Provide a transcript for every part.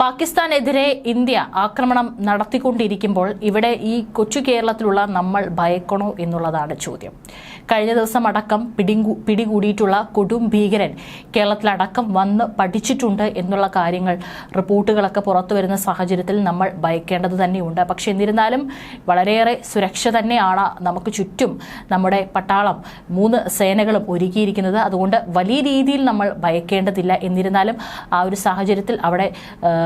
പാകിസ്ഥാനെതിരെ India ആക്രമണം നടത്തിക്കൊണ്ടിരിക്കുമ്പോൾ ഇവിടെ ഈ കൊച്ചു കേരളത്തിലുള്ള നമ്മൾ ഭയക്കണോ എന്നുള്ളതാണ് ചോദ്യം. കഴിഞ്ഞ ദിവസം അടക്കം പിടികൂ പിടികൂടിയിട്ടുള്ള കൊടും ഭീകരൻ കേരളത്തിലടക്കം വന്ന് പഠിച്ചിട്ടുണ്ട് എന്നുള്ള കാര്യങ്ങൾ റിപ്പോർട്ടുകളൊക്കെ പുറത്തു വരുന്ന സാഹചര്യത്തിൽ നമ്മൾ ഭയക്കേണ്ടത് തന്നെയുണ്ട്. പക്ഷേ എന്നിരുന്നാലും വളരെയേറെ സുരക്ഷ തന്നെയാണ് നമുക്ക് ചുറ്റും നമ്മുടെ പട്ടാളം മൂന്ന് സേനകളും ഒരുക്കിയിരിക്കുന്നത്. അതുകൊണ്ട് വലിയ രീതിയിൽ നമ്മൾ ഭയക്കേണ്ടതില്ല. എന്നിരുന്നാലും ആ ഒരു സാഹചര്യത്തിൽ അവിടെ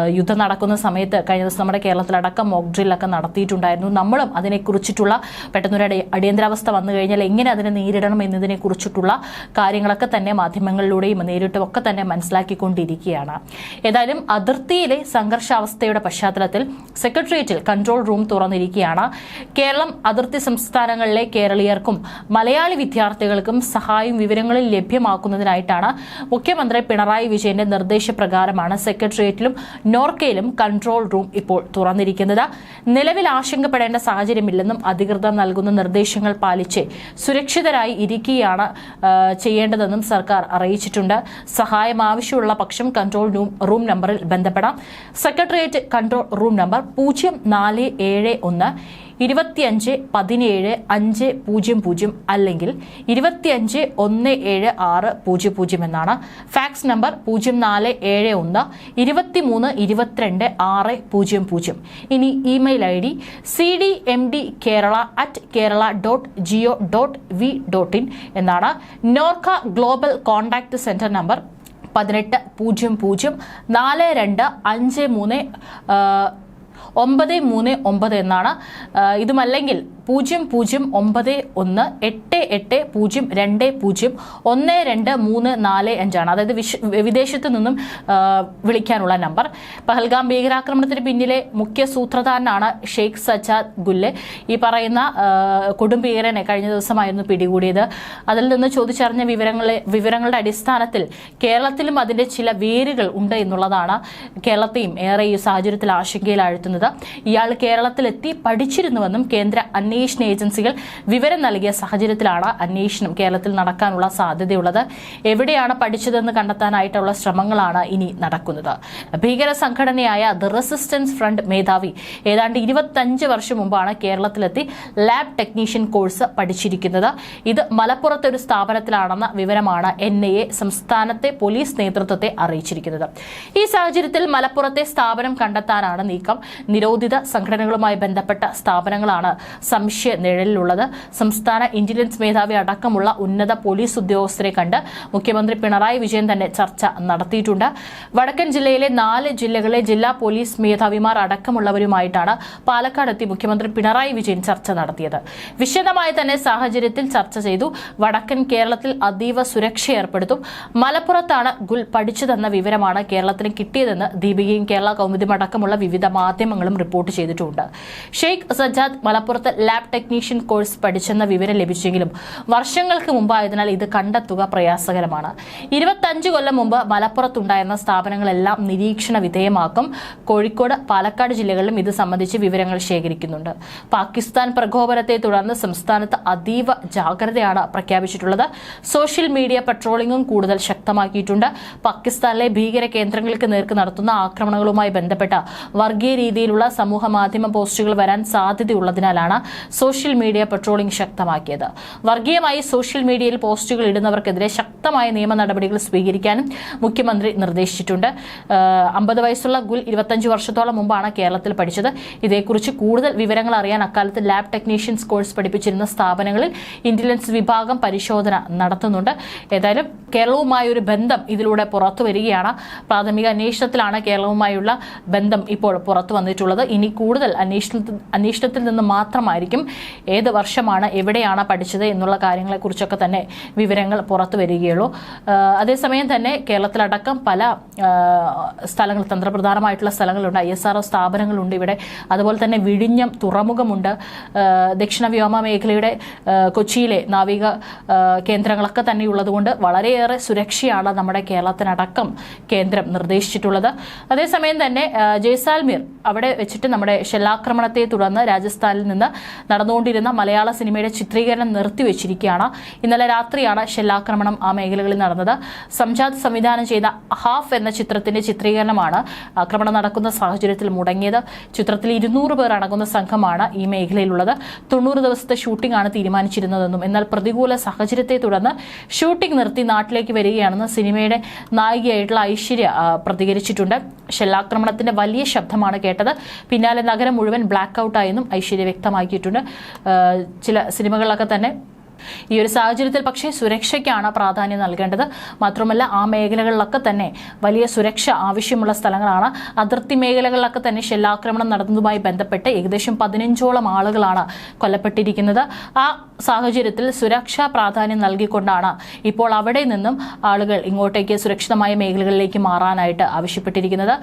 യുദ്ധം നടക്കുന്ന സമയത്ത് കഴിഞ്ഞ ദിവസം നമ്മുടെ കേരളത്തിലടക്കം മോക്ക് ഡ്രില്ലൊക്കെ നടത്തിയിട്ടുണ്ടായിരുന്നു. നമ്മളും അതിനെക്കുറിച്ചിട്ടുള്ള പെട്ടെന്നൊരു അടി- അടിയന്തരാവസ്ഥ വന്നു കഴിഞ്ഞാൽ എങ്ങനെ അതിനെ നേരിടണം എന്നതിനെക്കുറിച്ചിട്ടുള്ള കാര്യങ്ങളൊക്കെ തന്നെ മാധ്യമങ്ങളിലൂടെയും നേരിട്ടും ഒക്കെ തന്നെ മനസ്സിലാക്കിക്കൊണ്ടിരിക്കുകയാണ്. ഏതായാലും അതിർത്തിയിലെ സംഘർഷാവസ്ഥയുടെ പശ്ചാത്തലത്തിൽ സെക്രട്ടേറിയറ്റിൽ കൺട്രോൾ റൂം തുറന്നിരിക്കുകയാണ്. കേരളം അതിർത്തി സംസ്ഥാനങ്ങളിലെ കേരളീയർക്കും മലയാളി വിദ്യാർത്ഥികൾക്കും സഹായം വിവരങ്ങളിൽ ലഭ്യമാക്കുന്നതിനായിട്ടാണ് മുഖ്യമന്ത്രി പിണറായി വിജയന്റെ നിർദ്ദേശപ്രകാരമാണ് സെക്രട്ടേറിയറ്റിലും നോർക്കയിലും കൺട്രോൾ റൂം ഇപ്പോൾ തുറന്നിരിക്കുന്നത്. നിലവിൽ ആശങ്കപ്പെടേണ്ട സാഹചര്യമില്ലെന്നും അധികൃതർ നൽകുന്ന നിർദ്ദേശങ്ങൾ പാലിച്ച് സുരക്ഷിതരായി ഇരിക്കുകയാണ് ചെയ്യേണ്ടതെന്നും സർക്കാർ അറിയിച്ചിട്ടുണ്ട്. സഹായം ആവശ്യമുള്ള പക്ഷം കൺട്രോൾ റൂം നമ്പറിൽ ബന്ധപ്പെടാം. സെക്രട്ടേറിയറ്റ് കൺട്രോൾ റൂം നമ്പർ പൂജ്യം നാല് ഏഴ് ഒന്ന് ഇരുപത്തിയഞ്ച് പതിനേഴ് അഞ്ച് പൂജ്യം പൂജ്യം അല്ലെങ്കിൽ ഇരുപത്തിയഞ്ച് ഒന്ന് ഏഴ് ആറ് പൂജ്യം പൂജ്യം എന്നാണ് ഫാക്സ് നമ്പർ പൂജ്യം നാല് ഏഴ് ഒന്ന് ഇരുപത്തിമൂന്ന് ഇരുപത്തിരണ്ട് ആറ് പൂജ്യം പൂജ്യം. ഇനി email I D C D M D Kerala at Kerala dot G O dot V dot in എന്നാണ് Norka global contact centre number പതിനെട്ട് പൂജ്യം പൂജ്യം നാല് രണ്ട് അഞ്ച് മൂന്ന് ഒമ്പത് മൂന്ന് ഒമ്പത് എന്നാണ്. ഇതുമല്ലെങ്കിൽ പൂജ്യം പൂജ്യം ഒമ്പത് ഒന്ന് എട്ട് എട്ട് പൂജ്യം രണ്ട് പൂജ്യം ഒന്ന് രണ്ട് മൂന്ന് നാല് അഞ്ചാണ്. അതായത് വിശ വിദേശത്ത് നിന്നും വിളിക്കാനുള്ള നമ്പർ. പഹൽഗാം ഭീകരാക്രമണത്തിന് പിന്നിലെ മുഖ്യ സൂത്രധാരനാണ് ഷെയ്ഖ് സജാദ് ഗുല്ലെ. ഈ പറയുന്ന കൊടുംഭീകരനെ കൊടും ഭീകരനെ കഴിഞ്ഞ ദിവസമായിരുന്നു പിടികൂടിയത്. അതിൽ നിന്ന് ചോദിച്ചറിഞ്ഞ വിവരങ്ങളെ വിവരങ്ങളുടെ അടിസ്ഥാനത്തിൽ കേരളത്തിലും അതിന്റെ ചില വേരുകൾ ഉണ്ട് എന്നുള്ളതാണ് കേരളത്തെയും ഏറെ ഈ സാഹചര്യത്തിൽ ആശങ്കയിലാഴ്ത്തുന്നത്. ഇയാൾ കേരളത്തിലെത്തി പഠിച്ചിരുന്നുവെന്നും കേന്ദ്ര അന്വേഷണ ഏജൻസികൾ വിവരം നൽകിയ സാഹചര്യത്തിലാണ് അന്വേഷണം കേരളത്തിൽ നടക്കാനുള്ള സാധ്യതയുള്ളത്. എവിടെയാണ് പഠിച്ചതെന്ന് കണ്ടെത്താനായിട്ടുള്ള ശ്രമങ്ങളാണ് ഇനി നടക്കുന്നത്. ഭീകര സംഘടനയായ ദി റെസിസ്റ്റൻസ് ഫ്രണ്ട് മേധാവി ഏതാണ്ട് ഇരുപത്തഞ്ച് വർഷം മുമ്പാണ് കേരളത്തിലെത്തി ലാബ് ടെക്നീഷ്യൻ കോഴ്സ് പഠിച്ചിരിക്കുന്നത്. ഇത് മലപ്പുറത്തെ ഒരു സ്ഥാപനത്തിലാണെന്ന വിവരമാണ് എൻ ഐ എ സംസ്ഥാനത്തെ പോലീസ് നേതൃത്വത്തെ അറിയിച്ചിരിക്കുന്നത്. ഈ സാഹചര്യത്തിൽ മലപ്പുറത്തെ സ്ഥാപനം കണ്ടെത്താനാണ് നീക്കം. നിരോധിത സംഘടനകളുമായി ബന്ധപ്പെട്ട സ്ഥാപനങ്ങളാണ് സംശയ നിഴലിലുള്ളത് സംസ്ഥാന ഇന്റലിജൻസ് മേധാവി അടക്കമുള്ള ഉന്നത പോലീസ് ഉദ്യോഗസ്ഥരെ കണ്ട് മുഖ്യമന്ത്രി പിണറായി വിജയൻ തന്നെ ചർച്ച നടത്തിയിട്ടുണ്ട്. വടക്കൻ ജില്ലയിലെ നാല് ജില്ലകളിലെ ജില്ലാ പോലീസ് മേധാവിമാർ അടക്കമുള്ളവരുമായിട്ടാണ് പാലക്കാടെത്തി മുഖ്യമന്ത്രി പിണറായി വിജയൻ ചർച്ച നടത്തിയത്. വിശദമായി തന്നെ സാഹചര്യത്തിൽ ചർച്ച ചെയ്തു. വടക്കൻ കേരളത്തിൽ അതീവ സുരക്ഷ ഏർപ്പെടുത്തും. മലപ്പുറത്താണ് ഗുൽ പഠിച്ചതെന്ന വിവരമാണ് കേരളത്തിന് കിട്ടിയതെന്ന് ദീപികയും കേരള കൗമുദിയും അടക്കമുള്ള വിവിധ മാധ്യമങ്ങളും റിപ്പോർട്ട് ചെയ്തിട്ടുണ്ട്. ഷെയ്ഖ് സജ്ജാദ് മലപ്പുറത്ത് ലാബ് ടെക്നീഷ്യൻ കോഴ്സ് പഠിച്ചെന്ന വിവരം ലഭിച്ചെങ്കിലും വർഷങ്ങൾക്ക് മുമ്പായതിനാൽ ഇത് കണ്ടെത്തുക പ്രയാസകരമാണ്. ഇരുപത്തഞ്ച് കൊല്ലം മുമ്പ് മലപ്പുറത്തുണ്ടായിരുന്ന സ്ഥാപനങ്ങളെല്ലാം നിരീക്ഷണ വിധേയമാക്കും. കോഴിക്കോട് പാലക്കാട് ജില്ലകളിലും ഇത് സംബന്ധിച്ച് വിവരങ്ങൾ ശേഖരിക്കുന്നുണ്ട്. പാകിസ്ഥാൻ പ്രകോപനത്തെ തുടർന്ന് സംസ്ഥാനത്ത് അതീവ ജാഗ്രതയാണ് പ്രഖ്യാപിച്ചിട്ടുള്ളത്. സോഷ്യൽ മീഡിയ പട്രോളിംഗും കൂടുതൽ ശക്തമാക്കിയിട്ടുണ്ട്. പാകിസ്ഥാനിലെ ഭീകര കേന്ദ്രങ്ങൾക്ക് നേർക്ക് നടത്തുന്ന ആക്രമണങ്ങളുമായി ബന്ധപ്പെട്ട വർഗീയ രീതിയിലുള്ള സമൂഹ മാധ്യമ പോസ്റ്റുകൾ വരാൻ സാധ്യതയുള്ളതിനാലാണ് സോഷ്യൽ മീഡിയ പട്രോളിംഗ് ശക്തമാക്കിയത്. വർഗീയമായി സോഷ്യൽ മീഡിയയിൽ പോസ്റ്റുകൾ ഇടുന്നവർക്കെതിരെ ശക്തമായ നിയമ നടപടികൾ സ്വീകരിക്കാനും മുഖ്യമന്ത്രി നിർദ്ദേശിച്ചിട്ടുണ്ട്. അമ്പത് വയസ്സുള്ള ഗുൽ ഇരുപത്തഞ്ച് വർഷത്തോളം മുമ്പാണ് കേരളത്തിൽ പഠിച്ചത്. ഇതേക്കുറിച്ച് കൂടുതൽ വിവരങ്ങൾ അറിയാൻ അക്കാലത്ത് ലാബ് ടെക്നീഷ്യൻസ് കോഴ്സ് പഠിപ്പിച്ചിരുന്ന സ്ഥാപനങ്ങളിൽ ഇന്റലിജൻസ് വിഭാഗം പരിശോധന നടത്തുന്നുണ്ട്. ഏതായാലും കേരളവുമായ ഒരു ബന്ധം ഇതിലൂടെ പുറത്തു വരികയാണ്. പ്രാഥമിക അന്വേഷണത്തിലാണ് കേരളവുമായുള്ള ബന്ധം ഇപ്പോൾ പുറത്തു വന്നിട്ടുള്ളത്. ഇനി കൂടുതൽ അന്വേഷണത്തിൽ നിന്ന് മാത്രമായിരിക്കും ഏത് വർഷമാണ് എവിടെയാണ് പഠിച്ചത് എന്നുള്ള കാര്യങ്ങളെക്കുറിച്ചൊക്കെ തന്നെ വിവരങ്ങൾ പുറത്തു വരികയുള്ളൂ. അതേസമയം തന്നെ കേരളത്തിലടക്കം പല സ്ഥലങ്ങൾ തന്ത്രപ്രധാനമായിട്ടുള്ള സ്ഥലങ്ങളുണ്ട്. ഐ എസ് ആർ സ്ഥാപനങ്ങളുണ്ട് ഇവിടെ. അതുപോലെ തന്നെ വിഴിഞ്ഞം തുറമുഖമുണ്ട്. ദക്ഷിണ വ്യോമ മേഖലയുടെ കൊച്ചിയിലെ നാവിക കേന്ദ്രങ്ങളൊക്കെ തന്നെ ഉള്ളതുകൊണ്ട് വളരെയേറെ സുരക്ഷയാണ് നമ്മുടെ കേരളത്തിനടക്കം കേന്ദ്രം നിർദ്ദേശിച്ചിട്ടുള്ളത്. അതേസമയം തന്നെ ജയ്സാൽമീർ അവിടെ വെച്ചിട്ട് നമ്മുടെ ഷെല്ലാക്രമണത്തെ തുടർന്ന് രാജസ്ഥാനിൽ നിന്ന് നടന്നുകൊണ്ടിരുന്ന മലയാള സിനിമയുടെ ചിത്രീകരണം നിർത്തിവെച്ചിരിക്കുകയാണ്. ഇന്നലെ രാത്രിയാണ് ഷെല്ലാക്രമണം ആ മേഖലകളിൽ നടന്നത്. സംജാത് സംവിധാനം ചെയ്ത ഹാഫ് എന്ന ചിത്രത്തിന്റെ ചിത്രീകരണമാണ് ആക്രമണം നടക്കുന്ന സാഹചര്യത്തിൽ മുടങ്ങിയത്. ചിത്രത്തിൽ ഇരുന്നൂറ് പേർ അടങ്ങുന്ന സംഘമാണ് ഈ മേഖലയിലുള്ളത്. തൊണ്ണൂറ് ദിവസത്തെ ഷൂട്ടിംഗ് ആണ് തീരുമാനിച്ചിരുന്നതെന്നും എന്നാൽ പ്രതികൂല സാഹചര്യത്തെ തുടർന്ന് ഷൂട്ടിംഗ് നിർത്തി നാട്ടിലേക്ക് വരികയാണെന്ന് സിനിമയുടെ നായികയായിട്ടുള്ള ഐശ്വര്യ പ്രതികരിച്ചിട്ടുണ്ട്. ഷെല്ലാക്രമണത്തിന്റെ വലിയ ശബ്ദമാണ് കേട്ടത്. പിന്നാലെ നഗരം മുഴുവൻ ബ്ലാക്ക് ഔട്ടായെന്നും ഐശ്വര്യ വ്യക്തമാക്കിയിട്ടുണ്ട്. ആ, ചില സിനിമകളിലൊക്കെ തന്നെ ഈ ഒരു സാഹചര്യത്തിൽ പക്ഷേ സുരക്ഷയ്ക്കാണ് പ്രാധാന്യം നൽകേണ്ടത്. മാത്രമല്ല ആ മേഖലകളിലൊക്കെ തന്നെ വലിയ സുരക്ഷ ആവശ്യമുള്ള സ്ഥലങ്ങളാണ്. അതിർത്തി മേഖലകളിലൊക്കെ തന്നെ ഷെല്ലാക്രമണം നടന്നതുമായി ബന്ധപ്പെട്ട് ഏകദേശം പതിനഞ്ചോളം ആളുകളാണ് കൊല്ലപ്പെട്ടിരിക്കുന്നത്. ആ സാഹചര്യത്തിൽ സുരക്ഷാ പ്രാധാന്യം നൽകിക്കൊണ്ടാണ് ഇപ്പോൾ അവിടെ നിന്നും ആളുകൾ ഇങ്ങോട്ടേക്ക് സുരക്ഷിതമായ മേഖലകളിലേക്ക് മാറാനായിട്ട് ആവശ്യപ്പെട്ടിരിക്കുന്നത്.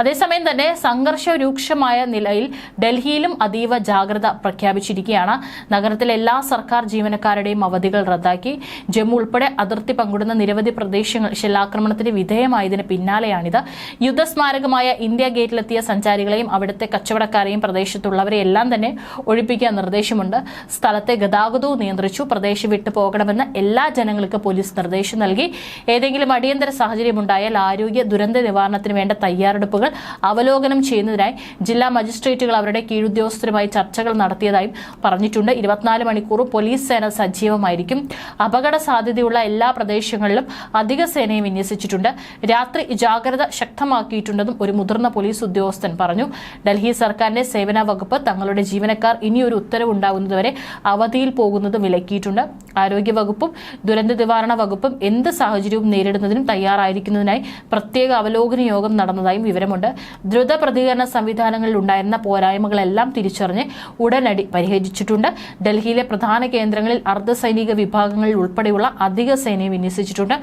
അതേസമയം തന്നെ സംഘർഷ രൂക്ഷമായ നിലയിൽ ഡൽഹിയിലും അതീവ ജാഗ്രത പ്രഖ്യാപിച്ചിരിക്കുകയാണ്. നഗരത്തിലെ എല്ലാ സർക്കാർ ജീവനക്കാരുടെയും അവധികൾ റദ്ദാക്കി. ജമ്മു ഉൾപ്പെടെ അതിർത്തി പങ്കിടുന്ന നിരവധി പ്രദേശങ്ങൾ ഷെല്ലാക്രമണത്തിന് വിധേയമായതിന് പിന്നാലെയാണിത്. യുദ്ധസ്മാരകമായ ഇന്ത്യ ഗേറ്റിലെത്തിയ സഞ്ചാരികളെയും അവിടുത്തെ കച്ചവടക്കാരെയും പ്രദേശത്തുള്ളവരെ എല്ലാം തന്നെ ഒഴിപ്പിക്കാൻ നിർദ്ദേശമുണ്ട്. സ്ഥലത്തെ ഗതാഗതവും നിയന്ത്രിച്ചു. പ്രദേശം വിട്ടു പോകണമെന്ന് എല്ലാ ജനങ്ങൾക്കും പോലീസ് നിർദ്ദേശം നൽകി. ഏതെങ്കിലും അടിയന്തര സാഹചര്യമുണ്ടായാൽ ആരോഗ്യ ദുരന്ത നിവാരണത്തിന് വേണ്ട തയ്യാറെടുപ്പുകൾ അവലോകനം ചെയ്യുന്നതിനായി ജില്ലാ മജിസ്ട്രേറ്റുകൾ അവരുടെ കീഴുദ്യോഗസ്ഥരുമായി ചർച്ചകൾ നടത്തിയതായും പറഞ്ഞിട്ടുണ്ട്. ഇരുപത്തിനാല് മണിക്കൂറും പോലീസ് സേന സജീവമായിരിക്കും. അപകട സാധ്യതയുള്ള എല്ലാ പ്രദേശങ്ങളിലും അധിക സേനയെ വിന്യസിച്ചിട്ടുണ്ട്. രാത്രി ജാഗ്രത ശക്തമാക്കിയിട്ടുണ്ടെന്നും ഒരു മുതിർന്ന പോലീസ് ഉദ്യോഗസ്ഥൻ പറഞ്ഞു. ഡൽഹി സർക്കാരിന്റെ സേവന വകുപ്പ് തങ്ങളുടെ ജീവനക്കാർ ഇനിയൊരു ഉത്തരവുണ്ടാകുന്നതുവരെ അവധിയിൽ പോകുന്നത് വിലക്കിയിട്ടുണ്ട്. ആരോഗ്യ വകുപ്പും ദുരന്ത നിവാരണ വകുപ്പും എന്ത് സാഹചര്യവും നേരിടുന്നതിനും തയ്യാറായിരിക്കുന്നതിനായി പ്രത്യേക അവലോകന യോഗം നടന്നതായും വിവരമുണ്ട് ദ്രുത പ്രതികരണ സംവിധാനങ്ങളിൽ ഉണ്ടായിരുന്ന പോരായ്മകളെല്ലാം തിരിച്ചറിഞ്ഞ് ഉടനടി പരിഹരിച്ചിട്ടുണ്ട്. ഡൽഹിയിലെ പ്രധാന കേന്ദ്രങ്ങളിൽ അർദ്ധസൈനിക വിഭാഗങ്ങളിൽ ഉൾപ്പെടെയുള്ള അധിക സേനയെ വിന്യസിച്ചിട്ടുണ്ട്.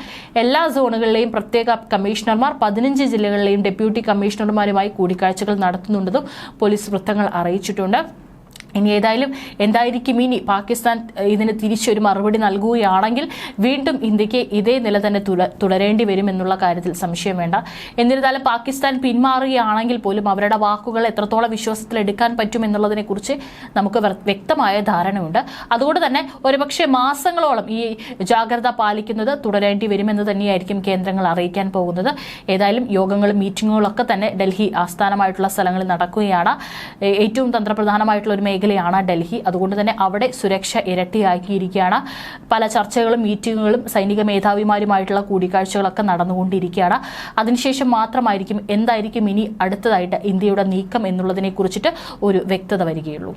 എല്ലാ സോണുകളിലെയും പ്രത്യേക കമ്മീഷണർമാർ പതിനഞ്ച് ജില്ലകളിലെയും ഡെപ്യൂട്ടി കമ്മീഷണർമാരുമായി കൂടിക്കാഴ്ചകൾ നടത്തുന്നുണ്ടെന്നും പോലീസ് വൃത്തങ്ങൾ അറിയിച്ചിട്ടുണ്ട്. ഇനി ഏതായാലും എന്തായിരിക്കും ഇനി പാകിസ്ഥാൻ ഇതിന് തിരിച്ചൊരു മറുപടി നൽകുകയാണെങ്കിൽ വീണ്ടും ഇന്ത്യയ്ക്ക് ഇതേ നില തന്നെ തുടരേണ്ടി വരും എന്നുള്ള കാര്യത്തിൽ സംശയം വേണ്ട. എന്നിരുന്നാലും പാകിസ്ഥാൻ പിന്മാറുകയാണെങ്കിൽ പോലും അവരുടെ വാക്കുകൾ എത്രത്തോളം വിശ്വാസത്തിൽ എടുക്കാൻ പറ്റും എന്നുള്ളതിനെക്കുറിച്ച് നമുക്ക് വ്യക്തമായ ധാരണയുണ്ട്. അതുകൊണ്ട് തന്നെ ഒരുപക്ഷെ മാസങ്ങളോളം ഈ ജാഗ്രത പാലിക്കുന്നത് തുടരേണ്ടി വരുമെന്ന് തന്നെയായിരിക്കും കേന്ദ്രങ്ങൾ അറിയിക്കാൻ പോകുന്നത്. ഏതായാലും യോഗങ്ങളും മീറ്റിങ്ങുകളൊക്കെ തന്നെ ഡൽഹി ആസ്ഥാനമായിട്ടുള്ള സ്ഥലങ്ങളിൽ നടക്കുകയാണ്. ഏറ്റവും തന്ത്രപ്രധാനമായിട്ടുള്ള ഒരു മേഖലയാണ് ഡൽഹി. അതുകൊണ്ട് തന്നെ അവിടെ സുരക്ഷ ഇരട്ടിയാക്കിയിരിക്കുകയാണ്. പല ചർച്ചകളും മീറ്റിങ്ങുകളും സൈനിക മേധാവിമാരുമായിട്ടുള്ള കൂടിക്കാഴ്ചകളൊക്കെ നടന്നുകൊണ്ടിരിക്കുകയാണ്. അതിനുശേഷം മാത്രമായിരിക്കും എന്തായിരിക്കും ഇനി അടുത്തതായിട്ട് ഇന്ത്യയുടെ നീക്കം എന്നുള്ളതിനെ കുറിച്ചിട്ട് ഒരു വ്യക്തത വരികയുള്ളൂ.